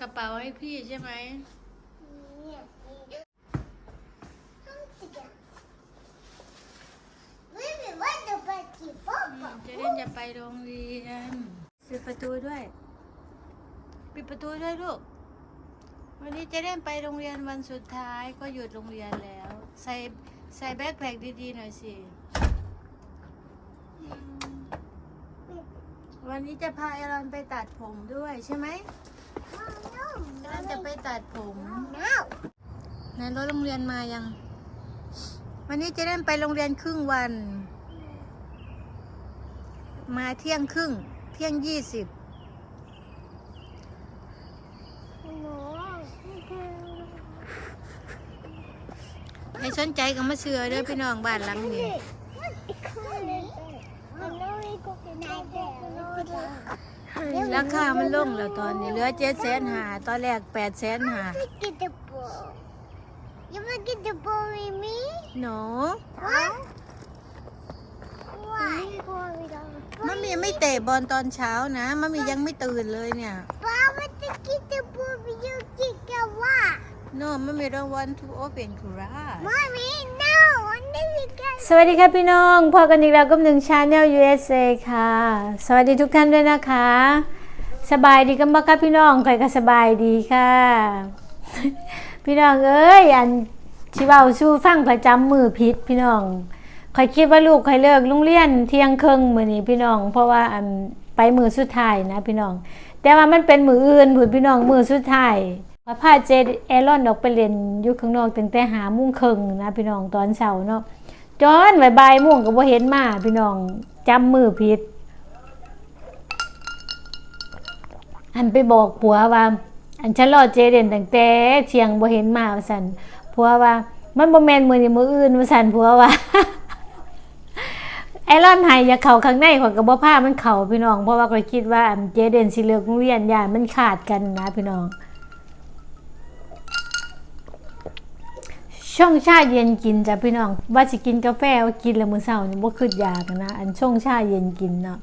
กระเป๋าให้พี่ใช่ไหมเนี่ยห้องเสียไม่มีว่าจะไปกี่ป๊อปอืมเจะเล่นจะไปโรงเรียนปิดประตูด้วย ปิดประตูด้วยลูก วันนี้เจะเล่นไปโรงเรียนวันสุดท้ายก็หยุดโรงเรียนแล้ว ใส่ใส่แบ็คแพคดีๆหน่อยสิอืมวันนี้จะพาเอรอนไปตัดผมด้วยใช่ไหม เอรอนจะไปตัดผมน้าวในรถโรงเรียนมายัง วันนี้เจะเล่นไปโรงเรียนครึ่งวัน มาเที่ยงครึ่ง เที่ยงยี่สิบหนูให้สนใจกับมาเสือเด้อพี่น้องบ้านหลังนี้ ราคามันลงแล้วตอนนี้เหลือเจ็ดแสนหาตอนแรกแปดแสนหา Get the ball. You wanna get the ball with me? หนู What? Why? มัมมี่ไม่เตะบอลตอนเช้านะมัมมี่ยังไม่ตื่นเลยเนี่ย Papa to get the ball with you kick the what? no มัมมี่ don't want to open class Mommy, no. I never got สวัสดีค่ะพี่น้องพอกันอีกแล้วกับหนึ่งชาแนล USA ค่ะ สวัสดีทุกท่านด้วยนะคะ สบายดีกันบ้างคะพี่น้องใครก็สบายดีค่ะ พี่น้องเอ้ยอันชิวาสู้ฟังประจำมือพิษพี่น้องคอยคิดว่าลูกคอยเลิกโรงเรียนเที่ยงครึ่งมือนี้พี่น้อง เพราะว่าอันไปมือสุดท้ายนะพี่น้อง แต่ว่ามันเป็นมืออื่นผุนพี่น้องมือสุดท้าย พาเจเอรอนออกไปเล่นอยู่ข้างนอกตั้งแต่หามุ่งครึ่งนะพี่น้องตอนเช้าเนาะจอนบายบายม่วงก็บ่เห็นมาพี่น้องจำมือผิด อันไปบอกผัวว่า อันฉันรอเจเด่นตั้งแต่เที่ยงบ่เห็นมาว่าสันผัวว่า มันบ่แมนมือนี้มื้ออื่นว่าสันผัวว่าไอรอนไห้อย่าเข้าข้างในขอยก็บ่พามันเข้าพี่น้อง เพราะว่าข่อยคิดว่าอันเจเด่นสิเลิกโรงเรียนยานมันขาดกันนะพี่น้อง ช่องชาเย็นกินจ้ะพี่น้อง ว่าสิกินกาแฟว่ากินแล้วมื้อเช้านี่บ่คิดอยากนะ อันช่องชาเย็นกินเนาะ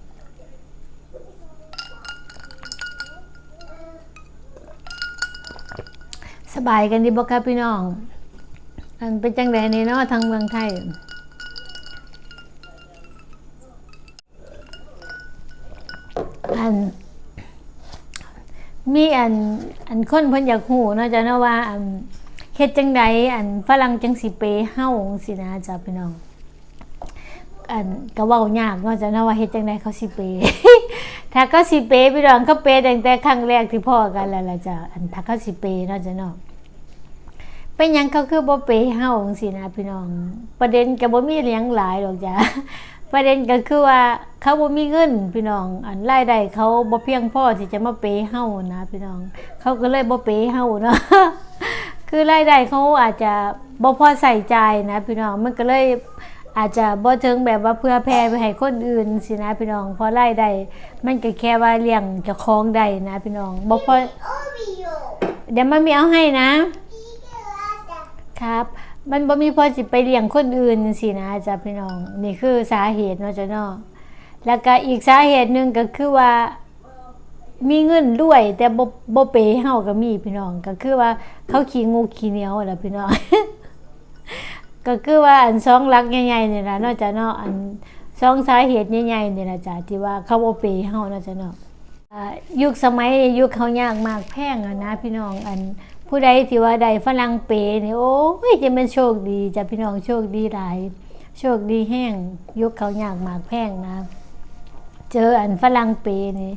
สบายกันดีบ่ครับพี่น้อง อันเป็นจังไดนี่เนาะทางเมืองไทยอันมีอันอันคนเพิ่นอยากฮู้เนาะจ้ะเนาะว่าอัน เฮ็ดจังใดอันฝรั่งจังสิเปเฮาสินะจ้ะพี่น้องอันก็เว้ายากเนาะจ้ะนะว่าเฮ็ดจังใดเขาสิเป ถ้าเขาสิเปพี่น้องเขาเปตั้งแต่ครั้งแรกที่พ่อกันแล้วล่ะจ้ะอันถ้าเขาสิเปเนาะจ้ะเนาะเป็นหยังเขาคือบ่เปเฮาจังซีนะพี่น้อง ประเด็นก็บ่มีเลี้ยงหลายดอกจ้ะประเด็นก็คือว่าเขาบ่มีเงินพี่น้อง อันรายได้เขาบ่เพียงพอที่จะมาเปเฮานะพี่น้อง เขาก็เลยบ่เปเฮาเนาะ คือรายได้เขาอาจจะบ่พอใส่ใจนะพี่น้องมันก็เลยอาจจะบ่ถึงแบบว่าเพื่อแพร่ไปให้คนอื่นสินะพี่น้องเพราะรายได้มันก็แค่ว่าเลี้ยงเจ้าของได้นะพี่น้องบ่พอเดี๋ยวมันมีเอาให้นะครับ มันบ่มีพอสิไปเลี้ยงคนอื่นสินะจ้ะพี่น้อง นี่คือสาเหตุเนาะจ้ะเนาะแล้วก็อีกสาเหตุหนึงก็คือว่า มีเงินด้วย แต่บ่บ่เปเฮาก็มีพี่น้อง ก็คือว่าเขาขี้งูขี้เหนียวแหละพี่น้อง ก็คือว่าอันสองลักใหญ่ๆนี่ล่ะนาะจ้ะเนาะอันสองสาเหตุใหญ่ๆนี่ล่ะจ้ะที่ว่าเขาบ่เปเฮานาะจ้ะเนาะยุคสมัยยุคเขายากมากแพงอะนะพี่น้องอันผู้ใดที่ว่าได้ฝรั่งเปย์นี่โอ้ยจะเป็นโชคดีจ้ะพี่น้องโชคดีหลาย โชคดีแห้งยุคเขายากมากแพงนะ เจออันฝรั่งเปย์นี่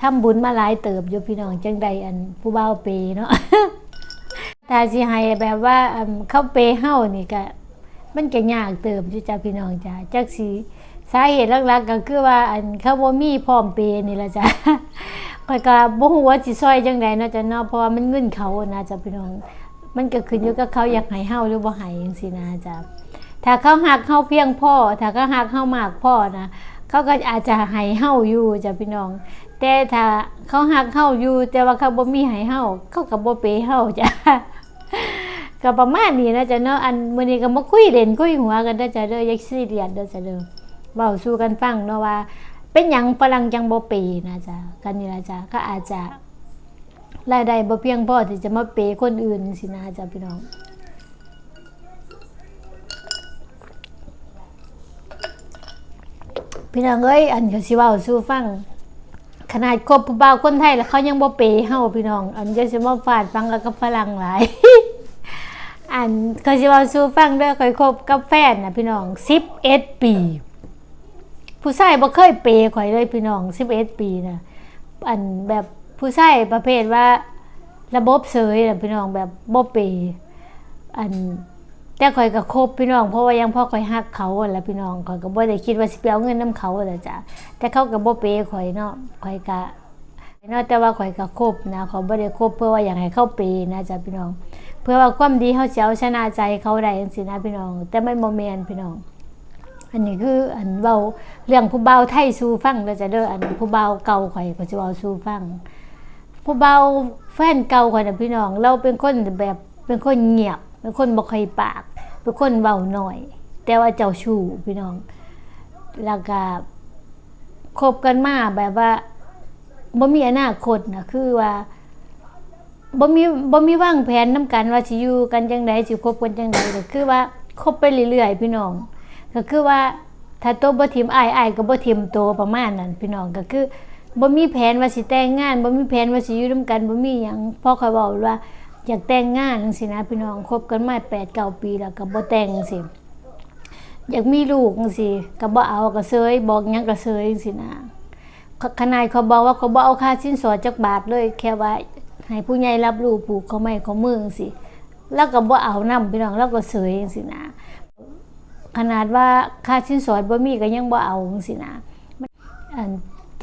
ทำบุญมาหลายเติบอยู่พี่น้องจังใดอันผู้บ่าเปย์เนาะถ้าสิให้แบบว่าเข้าเปย์เฮานี่ก็มันก็ยากเติบอยู่จ้ะพี่น้องจ้ะจักสิสาเหตุหลักๆก็คือว่าอันเขาบ่มีพร้อมเปย์นี่ละจ้ะข้อยก็บ่ฮู้ว่าสิซอยจังใดเนาะจ้ะเนาะเพราะว่ามันเงินเขานะจ้ะพี่น้อง มันก็ขึ้นอยู่กับเขาอยากให้เฮาหรือบ่ให้จังซี่นะจ้ะถ้าเขาหักเฮาเพียงพ่อถ้าเขาหักเฮามากพ่อนะ เขาก็อาจจะให้เฮาอยู่จ้ะพี่น้อง แต่ถ้าเขาหักเฮาอยู่ แต่ว่าเขาบ่มีให้เฮาเขาก็บ่เปย์เฮาจ้ะก็ประมาณนี้นะจ๊ะเนาะอันมื้อนี้ก็มาคุยเล่นคุยหัวกันเด้อจ้ะเด้อยักซีเรียสเด้อจ้ะเด้อเว้าสู่กันฟังเนาะว่า เป็นหยังฝรั่งจังบ่เปนะจ๊ะกันนี่ล่ะจ้ะก็อาจจะรายได้บ่เพียงพอที่จะมาเปย์คนอื่นสินะจ้ะพี่น้อง พี่น้องเอ้ยอันก็สิเว้าสู่ฟังขนาดคบผู้บ่าวคนไทยแล้วเขายังบ่เปย์เฮาพี่น้อง อันจะสิมาฟาดฟังกับกับฝรั่งหลาย อันก็สิเว้าสู่ฟังเด้อเคยคบกับแฟนน่ะพี่น้อง11ปี ผู้ชายบ่เคยเปย์ข่อยเลยพี่น้อง11ปีน่ะอันแบบผู้ชายประเภทว่าระบบเสยน่ะพี่น้องแบบบ่เปย์อัน แต่ข่อยก็คบพี่น้อง เพราะว่ายังพ่อข่อยฮักเขาแหละพี่น้องข่อยก็บ่ได้คิดว่าสิไปเอาเงินนํเขาแหละจ้ะแต่เขาก็บ่เปย์ข่อยเนาะข่อยก็เนาะแต่ว่าข่อยก็คบนะข่อยบ่ได้คบเพื่อว่าอยากให้เขาเปย์นะจ้ะพี่น้อง เพื่อว่าความดีเขาสิเอาชนะใจเขาได้จังซี่นะพี่น้อง แต่ไมันบ่แม่นพี่น้องอันนี้คืออันเว้าเรื่องผู้เบาไทยสู่ฟังเด้อจ้ะเด้ออันผู้เบาเก่าข่อยก็สิเว้าสู่ฟังผู้เบาแฟนเก่าข่อยน่ะพี่น้อง เราเป็นคนแบบเป็นคนเงียบ เป็นคนบ่ค่อยปาก เป็นคนเว้าน้อย แต่ว่าเจ้าชู้พี่น้อง แล้วก็คบกันมาแบบว่าบ่มีอนาคตนะคือว่าบ่มีบ่มีวางแผนนํกันว่าสิอยู่กันจังไดสิคบกันจังไดก็คือว่าคบไปเรื่อยๆพี่น้อง ก็คือว่าถ้าโตบ่ทิมอ้ายอ้ายก็บ่ทิมโตประมาณนั้นพี่น้องก็คือบ่มีแผนว่าสิแต่งงานบ่มีแผนว่าสิอยู่นํกันบ่มีหยังพ่อเขาบอกว่า อยากแต่งงานจังซี่นะพี่น้องคบกันมา8 9ปีแล้วก็บ่แต่งจังซี่อยากมีลูกจังซี่ก็บ่เอาก็เซยบอกยังก็เซยจังซี่นะขนาดเขาบอกว่าเขาบ่เอาค่าสินสอดจักบาทเลย แค่ว่าให้ผู้ใหญ่รับรู้ปลูกเขาไม่เขามือจังซี่แล้วก็บ่เอานํพี่น้องแล้วก็เซยจังซี่นะขนาดว่าค่าสินสอดบ่มีก็ยังบ่เอาจังซี่นะอัน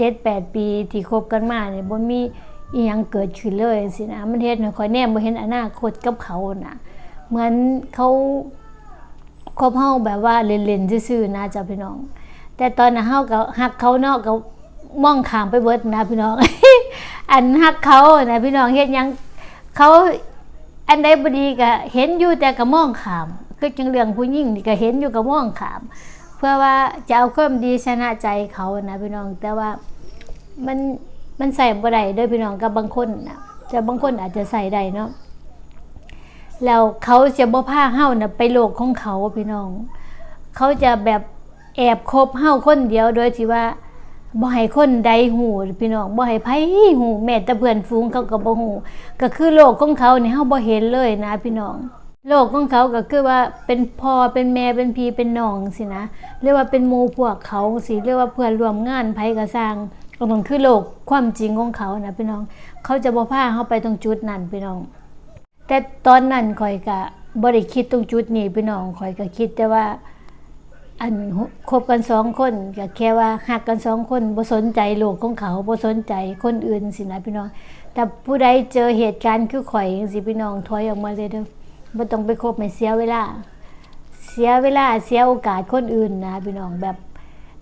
7-8ปีที่คบกันมาเนี่ยบ่มี อียังเกิดขึ้นเลยจังซี่นะมันเฮ็ดให้ข่อยแนมบ่เห็นอนาคตกับเขาน่ะ เหมือนเขาคบเฮาแบบว่าเล่นๆซื่อๆนะจ้ะพี่น้อง แต่ตอนนั้นเฮาก็ฮักเขาเนาะก็มองข้ามไปเบิดนะพี่น้อง อันฮักเขานะพี่น้องเฮ็ดหยังเขาอันใดบ่ดีก็เห็นอยู่แต่ก็มองขามคือจังเรื่องผู้หญิงนี่ก็เห็นอยู่ก็มองขาม เพื่อว่าจะเอาความดีชนะใจเขานะพี่น้องแต่ว่ามัน มันใส่บ่ได้ด้อพี่น้องกับบางคนนะแต่บางคนอาจจะใส่ได้เนาะแล้วเขาจะบ่พาเฮานะไปโลกของเขาพี่น้อง เขาจะแบบแอบคบเฮาคนเดียวโดยที่ว่าบ่ให้คนใดหูพี่น้องบ่ให้ไผหูแม้แต่เพื่อนฝูงเขาก็บ่หูก็คือโลกของเขานี่เฮาบ่เห็นเลยนะพี่น้อง โลกของเขาก็คือว่าเป็นพ่อเป็นแม่เป็นพี่เป็นน้องสินะเรียกว่าเป็นหมู่พวกเขาสิเรียกว่าเพื่อนร่วมงานไผก็สร้าง มันคือโลกความจริงของเขานะพี่น้อง เขาจะบ่พาเฮาไปตรงจุดนั้นพี่น้อง แต่ตอนนั้นข่อยก็บ่ได้คิดตรงจุดนี้พี่น้องข่อยก็คิดแต่ว่า อันคบกันสองคนก็แค่ว่าหักกันสองคนบ่สนใจโลกของเขาบ่สนใจคนอื่นสินะพี่น้อง แต่ผู้ใดเจอเหตุการณ์คือข่อยจังซี่พี่น้องถอยออกมาเลยเด้อบ่ต้องไปคบให้เสียเวลา เสียเวลาเสียโอกาสคนอื่นนะพี่น้องแบบ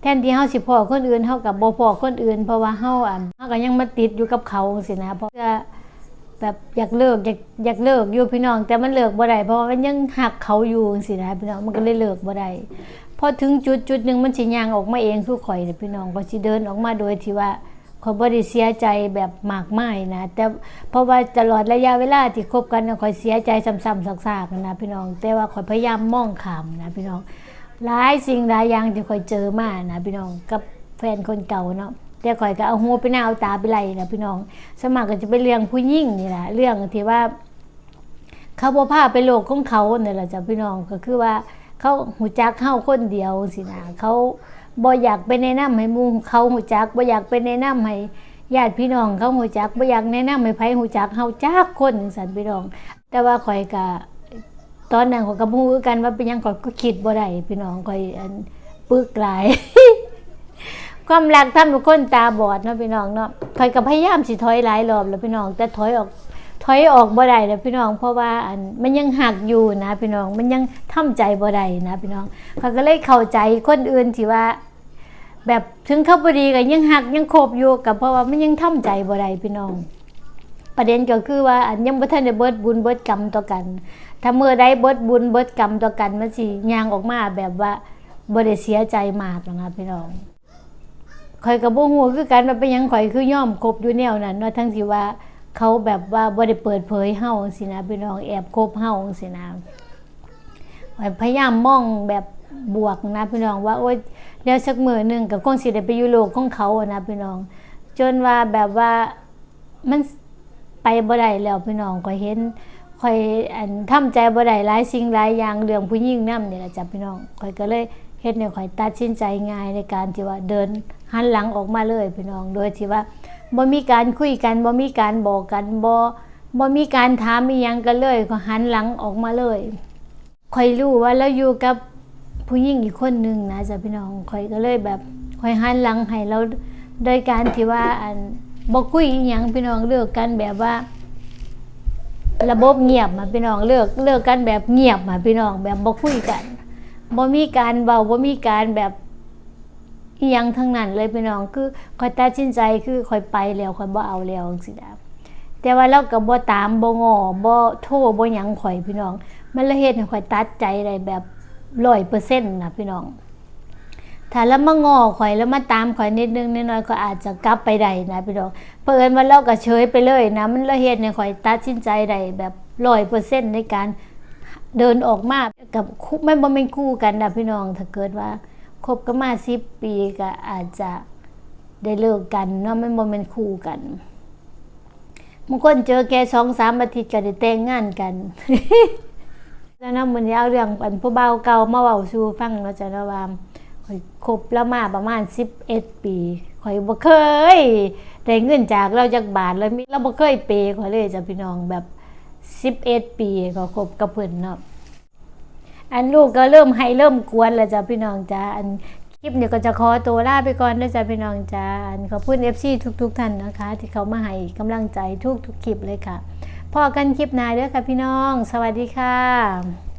แทนที่เฮาสิพ้อคนอื่นเฮากับบ่พ้อคนอื่น เพราะว่าเฮาอะเฮาก็ยังมาติดอยู่กับเขาจังซี่นะเพราะว่าแบบอยากเลิกอยากอยากเลิกอยู่พี่น้อง แต่มันเลิกบ่ได้เพราะว่ามันยังหักเขาอยู่จังซี่นะพี่น้องมันก็เลยเลิกบ่ได้พอถึงจุดจุดหนึ่งมันสิย่างออกมาเองคือข่อยนี่พี่น้องก็สิเดินออกมาโดยที่ว่าข่อยบ่ได้เสียใจแบบมากมายนะแต่เพราะว่าตลอดระยะเวลาที่คบกันน่ะข่อยเสียใจซ้ำๆซากๆนะพี่น้อง แต่ว่าข่อยพยายามมองข้ามนะพี่น้อง หลายสิ่งหลายอย่างที่ข่อยเจอมานะพี่น้องกับแฟนคนเก่าเนาะแต่ข่อยก็เอาหัวไปหน้าเอาตาไปไหลนะพี่น้อง สมัครก็จะเป็นเรื่องผู้หญิงนี่แหละเรื่องที่ว่า เขาบ่พาไปโลกของเขาเนี่ยแหละจ้ะพี่น้องก็คือว่าเขาหูจักเฮาคนเดียวสินะเขาบ่อยากไปแนะนำให้มูเขาหูจักบ่อยากไปแนะนำให้ญาติพี่น้องเขาหูจักบ่อยากแนะนำให้ไผหูจักเฮาจักคนจังซั่นพี่น้อง แต่ว่าข่อยก็ ตอนนั้นขอยก็บ่ฮู้คือกันว่าเป็นหยังข่อยก็คิดบ่ได้พี่น้องขอยอันปึกหลาย ความรักทำทุกคนตาบอดเนาะพี่น้องเนาะขอยก็พยายามสิถอยหลายรอบแล้วพี่น้อง แต่ถอยออก ถอยออกบ่ได้เลยพี่น้อง เพราะว่าอันมันยังหักอยู่นะพี่น้อง มันยังทำใจบ่ได้นะพี่น้องเขาก็เลยเข้าใจคนอื่นที่ว่า แบบถึงเขาบ่ดีก็ยังหักยังโคบอยู่กับเพราะว่ามันยังทำใจบ่ได้พี่น้อง ประเด็นก็คือว่าอันยังบ่ทันได้เบิดบุญเบิดกรรมต่อกัน ถ้าเมื่อใดเบิดบุญเบิดกรรมต่อกันมันสิยางออกมาแบบว่าบ่ได้เสียใจมากหรอกนะพี่น้องข่อยก็บ่ฮู้คือกันว่าเป็นหยังข่อยคือย่อมคบอยู่แนวนั้นเนาะทั้งที่ว่าเขาแบบว่าบ่ได้เปิดเผยเฮาสินะพี่น้องแอบคบเฮาสินะพยายามมองแบบบวกนะพี่น้องว่าโอ๊ยแล้วสักมื้อหนึงก็คงสิได้ไปอยู่โลกของเขาอะนะพี่น้อง จนว่าแบบว่ามันไปบ่ได้แล้วพี่น้องก็เห็น ข่อยอันทำใจบ่ได้หลายสิ่งหลายอย่างเรื่องผู้หญิงนำนี่แหละจ้ะพี่น้องข่อยก็เลยเฮ็ดให้ข่อยตัดสินใจง่ายในการที่ว่าเดินหันหลังออกมาเลยพี่น้อง โดยที่ว่าบ่มีการคุยกันบ่มีการบอกกันบ่บ่มีการถามอีหยังกันเลยก็หันหลังออกมาเลยข่อยรู้ว่าเราอยู่กับผู้หญิงอีกคนหนึงนะจ้ะพี่น้องข่อยก็เลยแบบข่อยหันหลังให้เราโดยการที่ว่าอันบอกคุยอหยังพี่น้องเลิกกันแบบว่า ระบบเงียบมาพี่น้องเลิกเลิกกันแบบเงียบมาพี่น้องแบบบ่คุยกันบ่มีการเบาบ่มีการแบบอียังทั้งนั้นเลยพี่น้องคือคอยตัดสินใจคือคอยไปแล้วคอยบ่เอาแล้วจังซี่นะแต่ว่าเราก็บ่ตามบ่งอบ่โทรบ่หยังข่อยพี่น้อง มันละเฮ็ดให้ข่อยตัดใจได้แบบ100%นะพี่น้อง ถ้าแล้วมางอข่อยแล้วมาตามข่อยนิดนึงนิดหน่อยก็อาจจะกลับไปได้นะพี่น้องเปิดมาเล่าก็เฉยไปเลยนะ มันละเฮ็ดในข่อยตัดสินใจได้แบบร้อยเปอร์เซ็นต์ในการเดินออกมากับคู่ไม่บ่เป็นคู่กันนะพี่น้อง ถ้าเกิดว่าคบกันมาสิบปีก็อาจจะได้เลิกกันเนาะไม่บ่เป็นคู่กันบางคนเจอแค่สองสามอาทิตย์ก็ได้แต่งงานกันแล้วนาะมื้อนี้เอาเรื่องอันผู้เบาเก่ามาเว้าสู่ฟังเนาะจ้ะนะว่า อยคบแล้วมาประมาณ11ปีข่อยบ่เคยได้เงินจากเราจากบาทเลยมีเราบ่เคยเปย์ข่อยเลยจ้ะพี่น้องแบบ11ปีก็คบกับเพิ่นเนาะอันลูกก็เริ่มให้เริ่มกวนแล้วจ้ะพี่น้องจ้าอันคลิปเนี้ก็จะขอตัวลาไปก่อนเด้อจ้ะพี่น้องจ้าอันขอบคุณ FC ทุก ๆ ท่านนะคะ ที่เขามาให้กำลังใจทุกๆคลิปเลยค่ะพอกันคลิปหน้าเด้อค่ะพี่น้อง สวัสดีค่ะ